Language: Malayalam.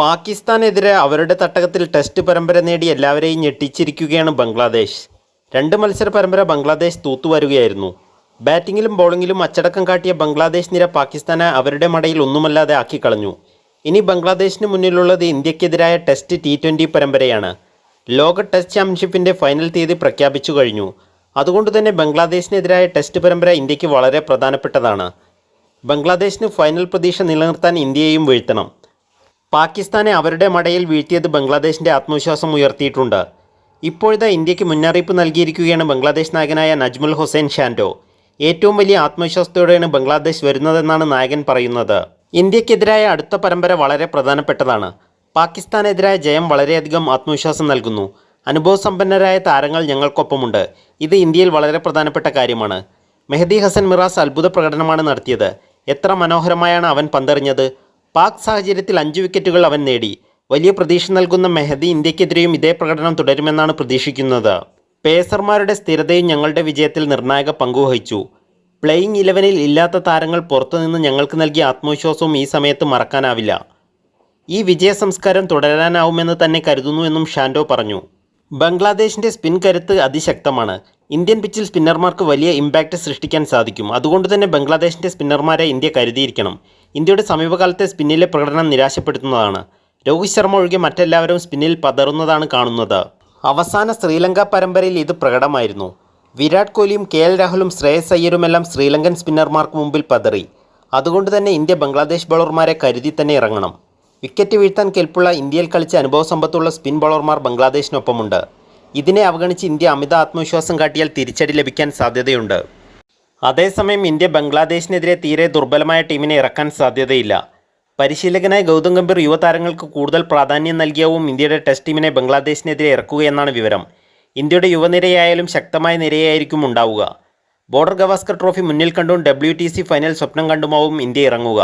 പാകിസ്ഥാനെതിരെ അവരുടെ തട്ടകത്തിൽ ടെസ്റ്റ് പരമ്പര നേടി എല്ലാവരെയും ഞെട്ടിച്ചിരിക്കുകയാണ് ബംഗ്ലാദേശ്. രണ്ട് മത്സര പരമ്പര ബംഗ്ലാദേശ് തൂത്തുവരുകയായിരുന്നു. ബാറ്റിങ്ങിലും ബൗളിങ്ങിലും അച്ചടക്കം കാട്ടിയ ബംഗ്ലാദേശ് നിര പാകിസ്ഥാനെ അവരുടെ മടയിൽ ഒന്നുമല്ലാതെ ആക്കിക്കളഞ്ഞു. ഇനി ബംഗ്ലാദേശിന് മുന്നിലുള്ളത് ഇന്ത്യക്കെതിരായ ടെസ്റ്റ് ടി ട്വന്റി പരമ്പരയാണ്. ലോക ടെസ്റ്റ് ചാമ്പ്യൻഷിപ്പിന്റെ ഫൈനൽ തീയതി പ്രഖ്യാപിച്ചു കഴിഞ്ഞു. അതുകൊണ്ട് തന്നെ ബംഗ്ലാദേശിനെതിരായ ടെസ്റ്റ് പരമ്പര ഇന്ത്യയ്ക്ക് വളരെ പ്രധാനപ്പെട്ടതാണ്. ബംഗ്ലാദേശിന് ഫൈനൽ പ്രതീക്ഷ നിലനിർത്താൻ ഇന്ത്യയെയും വീഴ്ത്തണം. പാകിസ്ഥാനെ അവരുടെ മടയിൽ വീഴ്ത്തിയത് ബംഗ്ലാദേശിന്റെ ആത്മവിശ്വാസം ഉയർത്തിയിട്ടുണ്ട്. ഇപ്പോഴത്തെ ഇന്ത്യയ്ക്ക് മുന്നറിയിപ്പ് നൽകിയിരിക്കുകയാണ് ബംഗ്ലാദേശ് നായകനായ നജ്മുൽ ഹുസൈൻ ഷാൻഡോ. ഏറ്റവും വലിയ ആത്മവിശ്വാസത്തോടെയാണ് ബംഗ്ലാദേശ് വരുന്നതെന്നാണ് നായകൻ പറയുന്നത്. ഇന്ത്യക്കെതിരായ അടുത്ത പരമ്പര വളരെ പ്രധാനപ്പെട്ടതാണ്. പാകിസ്ഥാനെതിരായ ജയം വളരെയധികം ആത്മവിശ്വാസം നൽകുന്നു. അനുഭവസമ്പന്നരായ താരങ്ങൾ ഞങ്ങൾക്കൊപ്പമുണ്ട്. ഇത് ഇന്ത്യയിൽ വളരെ പ്രധാനപ്പെട്ട കാര്യമാണ്. മെഹദി ഹസൻ മിറാസ് അത്ഭുത പ്രകടനമാണ് നടത്തിയത്. എത്ര മനോഹരമായാണ് അവൻ പന്തെറിഞ്ഞത്. പാക് സാഹചര്യത്തിൽ അഞ്ച് വിക്കറ്റുകൾ അവൻ നേടി. വലിയ പ്രതീക്ഷ നൽകുന്ന മെഹദി ഇന്ത്യക്കെതിരെയും ഇതേ പ്രകടനം തുടരുമെന്നാണ് പ്രതീക്ഷിക്കുന്നത്. പേസർമാരുടെ സ്ഥിരതയും ഞങ്ങളുടെ വിജയത്തിൽ നിർണായക പങ്കുവഹിച്ചു. പ്ലേയിങ് ഇലവനിൽ ഇല്ലാത്ത താരങ്ങൾ പുറത്തുനിന്ന് ഞങ്ങൾക്ക് നൽകിയ ആത്മവിശ്വാസവും ഈ സമയത്ത് മറക്കാനാവില്ല. ഈ വിജയ സംസ്കാരം തുടരാനാവുമെന്ന് തന്നെ കരുതുന്നു എന്നും ഷാൻഡോ പറഞ്ഞു. ബംഗ്ലാദേശിന്റെ സ്പിൻ കരുത്ത് അതിശക്തമാണ്. ഇന്ത്യൻ പിച്ചിൽ സ്പിന്നർമാർക്ക് വലിയ ഇമ്പാക്റ്റ് സൃഷ്ടിക്കാൻ സാധിക്കും. അതുകൊണ്ട് തന്നെ ബംഗ്ലാദേശിന്റെ സ്പിന്നർമാരെ ഇന്ത്യ കരുതിയിരിക്കണം. ഇന്ത്യയുടെ സമീപകാലത്തെ സ്പിന്നിലെ പ്രകടനം നിരാശപ്പെടുത്തുന്നതാണ്. രോഹിത് ശർമ്മ ഒഴികെ മറ്റെല്ലാവരും സ്പിന്നിൽ പതറുന്നതാണ് കാണുന്നത്. അവസാന ശ്രീലങ്ക പരമ്പരയിൽ ഇത് പ്രകടമായിരുന്നു. വിരാട് കോഹ്ലിയും കെ എൽ രാഹുലും ശ്രേയസ് അയ്യരുമെല്ലാം ശ്രീലങ്കൻ സ്പിന്നർമാർക്ക് മുമ്പിൽ പതറി. അതുകൊണ്ട് തന്നെ ഇന്ത്യ ബംഗ്ലാദേശ് ബൗളർമാരെ കരുതി തന്നെ ഇറങ്ങണം. വിക്കറ്റ് വീഴ്ത്താൻ കെൽപ്പുള്ള ഇന്ത്യയിൽ കളിച്ച അനുഭവ സമ്പത്തുള്ള സ്പിൻ ബോളർമാർ ബംഗ്ലാദേശിനൊപ്പമുണ്ട്. ഇതിനെ അവഗണിച്ച് ഇന്ത്യ അമിത ആത്മവിശ്വാസം കാട്ടിയാൽ തിരിച്ചടി ലഭിക്കാൻ സാധ്യതയുണ്ട്. അതേസമയം ഇന്ത്യ ബംഗ്ലാദേശിനെതിരെ തീരെ ദുർബലമായ ടീമിനെ ഇറക്കാൻ സാധ്യതയില്ല. പരിശീലകനായ ഗൗതം ഗംഭീർ യുവതാരങ്ങൾക്ക് കൂടുതൽ പ്രാധാന്യം നൽകിയാവും ഇന്ത്യയുടെ ടെസ്റ്റ് ടീമിനെ ബംഗ്ലാദേശിനെതിരെ ഇറക്കുകയെന്നാണ് വിവരം. ഇന്ത്യയുടെ യുവനിരയായാലും ശക്തമായ നിരയായിരിക്കും ഉണ്ടാവുക. ബോർഡർ ഗവാസ്കർ ട്രോഫി മുന്നിൽ കണ്ടും ഡബ്ല്യു ഫൈനൽ സ്വപ്നം കണ്ടുമാവും ഇന്ത്യ ഇറങ്ങുക.